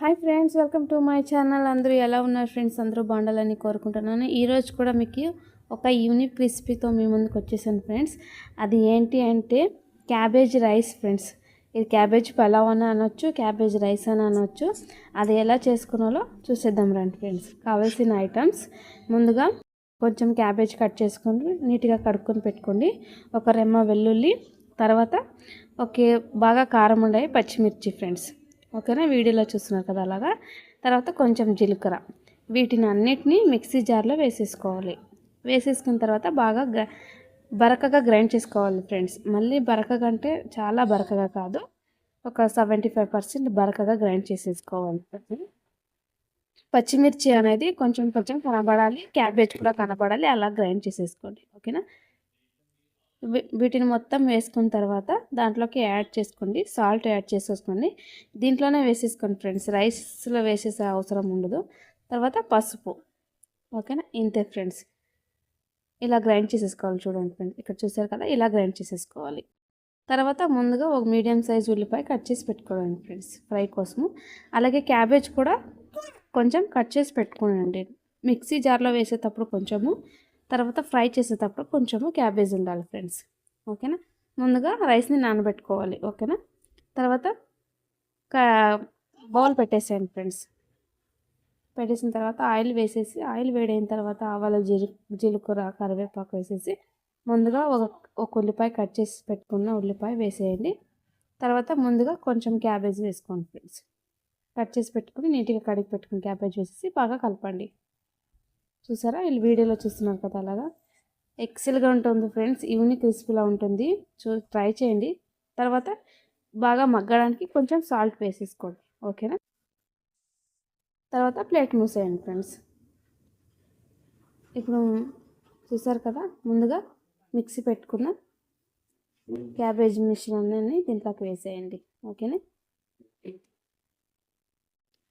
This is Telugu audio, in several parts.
Hi friends welcome to my channel. అందరూ ఎలా ఉన్నారు ఫ్రెండ్స్? అందరూ బాగుండాలని కోరుకుంటున్నాను. ఈరోజు కూడా మీకు ఒక యూనిక్ రెసిపీతో మీ ముందుకు వచ్చేసాను ఫ్రెండ్స్. అది ఏంటి అంటే క్యాబేజ్ రైస్ ఫ్రెండ్స్. ఇది క్యాబేజ్ పలావ్ అని అనొచ్చు క్యాబేజ్ రైస్ అని అనొచ్చు. అది ఎలా చేసుకున్నాలో చూసేద్దాం రండి ఫ్రెండ్స్. కావాల్సిన ఐటమ్స్ ముందుగా కొంచెం క్యాబేజ్ కట్ చేసుకొని నీట్గా కడుక్కొని పెట్టుకోండి. ఒక రెమ్మ వెల్లుల్లి తర్వాత ఓకే బాగా కారం ఉండే పచ్చిమిర్చి ఫ్రెండ్స్. ఓకేనా? వీడియోలో చూస్తున్నారు కదా అలాగా? తర్వాత కొంచెం జీలకర్ర. వీటిని అన్నిటినీ మిక్సీ జార్లో వేసేసుకోవాలి. వేసేసుకున్న తర్వాత బాగా గ్ర బరకగా గ్రైండ్ చేసుకోవాలి ఫ్రెండ్స్. మళ్ళీ బరకగా అంటే చాలా బరకగా కాదు. ఒక సెవెంటీ ఫైవ్ పర్సెంట్ బరకగా గ్రైండ్ చేసేసుకోవాలి. పచ్చిమిర్చి అనేది కొంచెం కొంచెం కనబడాలి. క్యాబేజ్ కూడా కనబడాలి. అలా గ్రైండ్ చేసేసుకోండి. ఓకేనా? వీటిని మొత్తం వేసుకున్న తర్వాత దాంట్లోకి యాడ్ చేసుకోండి. సాల్ట్ యాడ్ చేసేసుకోండి. దీంట్లోనే వేసేసుకోండి ఫ్రెండ్స్. రైస్లో వేసేసే అవసరం ఉండదు. తర్వాత పసుపు. ఓకేనా? ఇంతే ఫ్రెండ్స్. ఇలా గ్రైండ్ చేసేసుకోవాలి చూడండి ఫ్రెండ్స్. ఇక్కడ చూసారు కదా? ఇలా గ్రైండ్ చేసేసుకోవాలి. తర్వాత ముందుగా ఒక మీడియం సైజ్ ఉల్లిపాయ కట్ చేసి పెట్టుకోండి ఫ్రెండ్స్ ఫ్రై కోసము. అలాగే క్యాబేజ్ కూడా కొంచెం కట్ చేసి పెట్టుకోనండి. మిక్సీ జార్లో వేసేటప్పుడు కొంచెము తర్వాత ఫ్రై చేసేటప్పుడు కొంచెము క్యాబేజ్ ఉండాలి ఫ్రెండ్స్. ఓకేనా? ముందుగా రైస్ని నానబెట్టుకోవాలి. ఓకేనా? తర్వాత బౌల్ పెట్టేసేయండి ఫ్రెండ్స్. పెట్టేసిన తర్వాత ఆయిల్ వేసేసి ఆయిల్ వేడైన తర్వాత ఆవాలు జీలు జీలకర్ర కరివేపాకు వేసేసి ముందుగా ఒక ఒక ఉల్లిపాయ కట్ చేసి పెట్టుకున్న ఉల్లిపాయ వేసేయండి. తర్వాత ముందుగా కొంచెం క్యాబేజ్ వేసుకోండి ఫ్రెండ్స్. కట్ చేసి పెట్టుకుని నీట్గా కడిగి పెట్టుకుని క్యాబేజ్ వేసేసి బాగా కలపండి. చూసారా? వీళ్ళు వీడియోలో చూస్తున్నారు కదా అలాగా. ఎక్సెల్గా ఉంటుంది ఫ్రెండ్స్. యూనిక్ క్రిస్పీలా ఉంటుంది. చూ ట్రై చేయండి. తర్వాత బాగా మగ్గడానికి కొంచెం సాల్ట్ వేసేసుకోండి. ఓకేనా తర్వాత ప్లేట్ మూసేయండి ఫ్రెండ్స్. ఇప్పుడు చూసారు కదా? ముందుగా మిక్సీ పెట్టుకున్న క్యాబేజ్ మిశ్రమాన్ని దీంట్లోకి వేసేయండి. ఓకేనా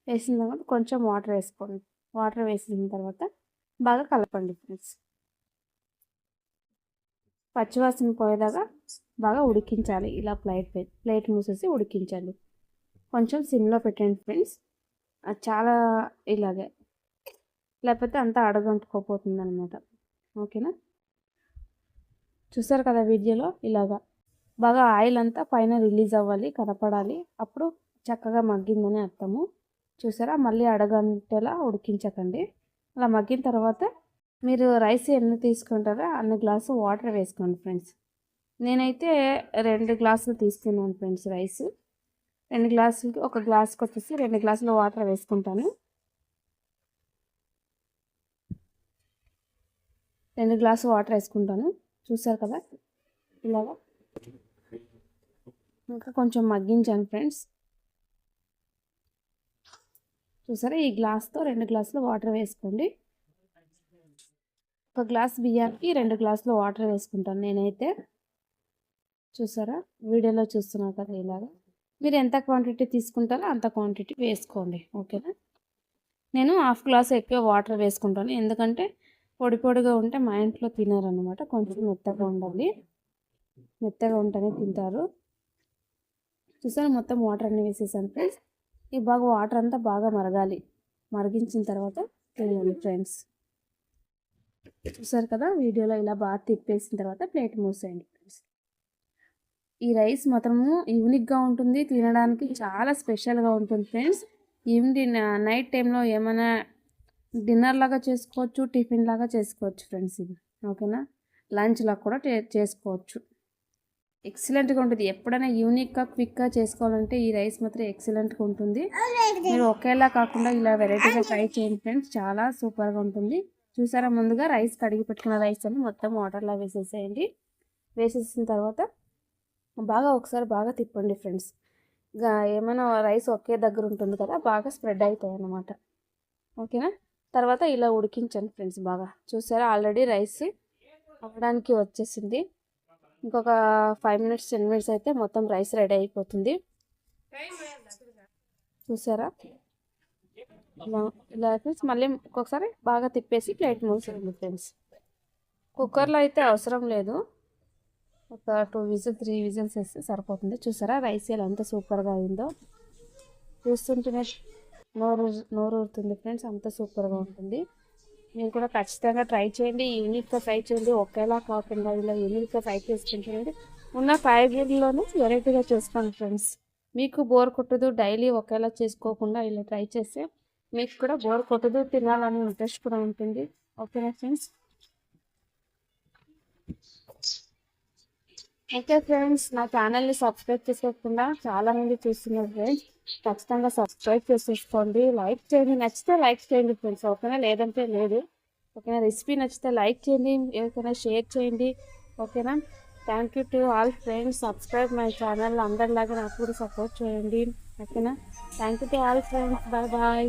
వేసిన తర్వాత కొంచెం వాటర్ వేసుకోండి. వాటర్ వేసిన తర్వాత బాగా కలపండి ఫ్రెండ్స్. పచ్చివాసన పోయేదాకా బాగా ఉడికించాలి. ఇలా ప్లేట్ ప్లేట్ మూసేసి ఉడికించండి. కొంచెం సిమ్లో పెట్టండి ఫ్రెండ్స్. అది చాలా ఇలాగే లేకపోతే అంతా అడగంటుకోపోతుంది అనమాట ఓకేనా? చూసారు కదా వీడియోలో? ఇలాగా. బాగా ఆయిల్ అంతా పైన రిలీజ్ అవ్వాలి కనపడాలి. అప్పుడు చక్కగా మగ్గిందని అర్థము. చూసారా? మళ్ళీ అడగంటేలా ఉడికించకండి. అలా మగ్గిన తర్వాత మీరు రైస్ ఎన్ని తీసుకుంటారో అన్ని గ్లాసు వాటర్ వేసుకోండి ఫ్రెండ్స్. నేనైతే రెండు గ్లాసులు తీసుకున్నాను ఫ్రెండ్స్ రైస్. రెండు గ్లాసులకి ఒక గ్లాస్కి వచ్చేసి రెండు గ్లాసులు వాటర్ వేసుకుంటాను. రెండు గ్లాసు వాటర్ వేసుకుంటాను. చూసారు కదా? ఇలాగా. ఇంకా కొంచెం మగ్గించాను ఫ్రెండ్స్. చూసారా? ఈ గ్లాస్తో రెండు గ్లాసులు వాటర్ వేసుకోండి. ఒక గ్లాస్ బియ్యానికి రెండు గ్లాసులు వాటర్ వేసుకుంటాను నేనైతే. చూసారా? వీడియోలో చూస్తున్నా కదా ఇలాగా. మీరు ఎంత క్వాంటిటీ తీసుకుంటారో అంత క్వాంటిటీ వేసుకోండి. ఓకేనా? నేను హాఫ్ గ్లాస్ ఎక్కువ వాటర్ వేసుకుంటాను. ఎందుకంటే పొడి పొడిగా ఉంటే మా ఇంట్లో తినారనమాట కొంచెం మెత్తగా ఉండాలి. మెత్తగా ఉంటేనే తింటారు. చూసారా? మొత్తం వాటర్ అన్నీ వేసేసాను ఫ్రెండ్స్. ఈ బాగా వాటర్ అంతా బాగా మరగాలి. మరిగించిన తర్వాత తెలియాలి ఫ్రెండ్స్ చూసారు కదా వీడియోలో ఇలా బాగా తిప్పేసిన తర్వాత ప్లేట్ మూసేయండి ఫ్రెండ్స్ ఈ రైస్ మాత్రము యూనిక్గా ఉంటుంది తినడానికి చాలా స్పెషల్గా ఉంటుంది ఫ్రెండ్స్ ఈవినింగ్ నైట్ టైంలో ఏమైనా డిన్నర్ లాగా చేసుకోవచ్చు టిఫిన్ లాగా చేసుకోవచ్చు ఫ్రెండ్స్ ఇది. ఓకేనా? లంచ్ లాగా కూడా చేసుకోవచ్చు. ఎక్సలెంట్గా ఉంటుంది. ఎప్పుడైనా యూనిక్గా క్విక్గా చేసుకోవాలంటే ఈ రైస్ మాత్రం ఎక్సలెంట్గా ఉంటుంది. మీరు ఒకేలా కాకుండా ఇలా వెరైటీగా ట్రై చేయండి ఫ్రెండ్స్. చాలా సూపర్గా ఉంటుంది. చూసారా ముందుగా రైస్ కడిగి పెట్టుకున్న రైస్ అని మొత్తం వాటర్లో వేసేసేయండి. వేసేసిన తర్వాత బాగా ఒకసారి బాగా తిప్పండి ఫ్రెండ్స్. ఏమైనా రైస్ ఒకే దగ్గర ఉంటుంది కదా బాగా స్ప్రెడ్ అవుతాయి అన్నమాట. ఓకేనా? తర్వాత ఇలా ఉడికించండి ఫ్రెండ్స్ బాగా. చూసారా? ఆల్రెడీ రైస్ అవ్వడానికి వచ్చేసింది. ఇంకొక ఫైవ్ మినిట్స్ టెన్ మినిట్స్ అయితే మొత్తం రైస్ రెడీ అయిపోతుంది. చూసారా? ఇలా ఇలా ఫ్రెండ్స్ మళ్ళీ ఒక్కొక్కసారి బాగా తిప్పేసి ప్లేట్ మూసేయండి ఫ్రెండ్స్. కుక్కర్లో అయితే అవసరం లేదు. ఒక టూ విజిల్ త్రీ విజిల్స్ వేస్తే సరిపోతుంది. చూసారా? రైస్ ఎలా ఎంత సూపర్గా అయిందో. చూస్తుంటేనే నోరు నోరు ఊరుతుంది ఫ్రెండ్స్. అంత సూపర్గా ఉంటుంది. మీరు కూడా ఖచ్చితంగా ట్రై చేయండి. యూనిక్గా ట్రై చేయండి. ఒకేలా కాకుండా ఇలా యూనిక్గా ట్రై చేసుకుంటుంది ఉన్న ఫైవ్ వెరైటీగా చేసుకోండి ఫ్రెండ్స్. మీకు బోర్ కొట్టదు. డైలీ ఒకేలా చేసుకోకుండా ఇలా ట్రై చేస్తే మీకు కూడా బోర్ కొట్టదు. తినాలని ఇంట్రెస్ట్ కూడా ఉంటుంది. ఓకేనా ఫ్రెండ్స్? ఓకే ఫ్రెండ్స్ నా ఛానల్ని సబ్స్క్రైబ్ చేసుకోకుండా చాలామంది చూస్తున్నారు ఫ్రెండ్స్. ఖచ్చితంగా సబ్స్క్రైబ్ చేసేసుకోండి. లైక్ చేయండి. నచ్చితే లైక్ చేయండి ఫ్రెండ్స్ ఓకేనా? లేదంటే లేదు. ఓకేనా? రెసిపీ నచ్చితే లైక్ చేయండి. ఎవరికైనా షేర్ చేయండి. ఓకేనా? Thank you to all friends subscribe my channel అందరిలాగా నాకు కూడా సపోర్ట్ చేయండి. ఓకేనా? Thank you to all friends bye bye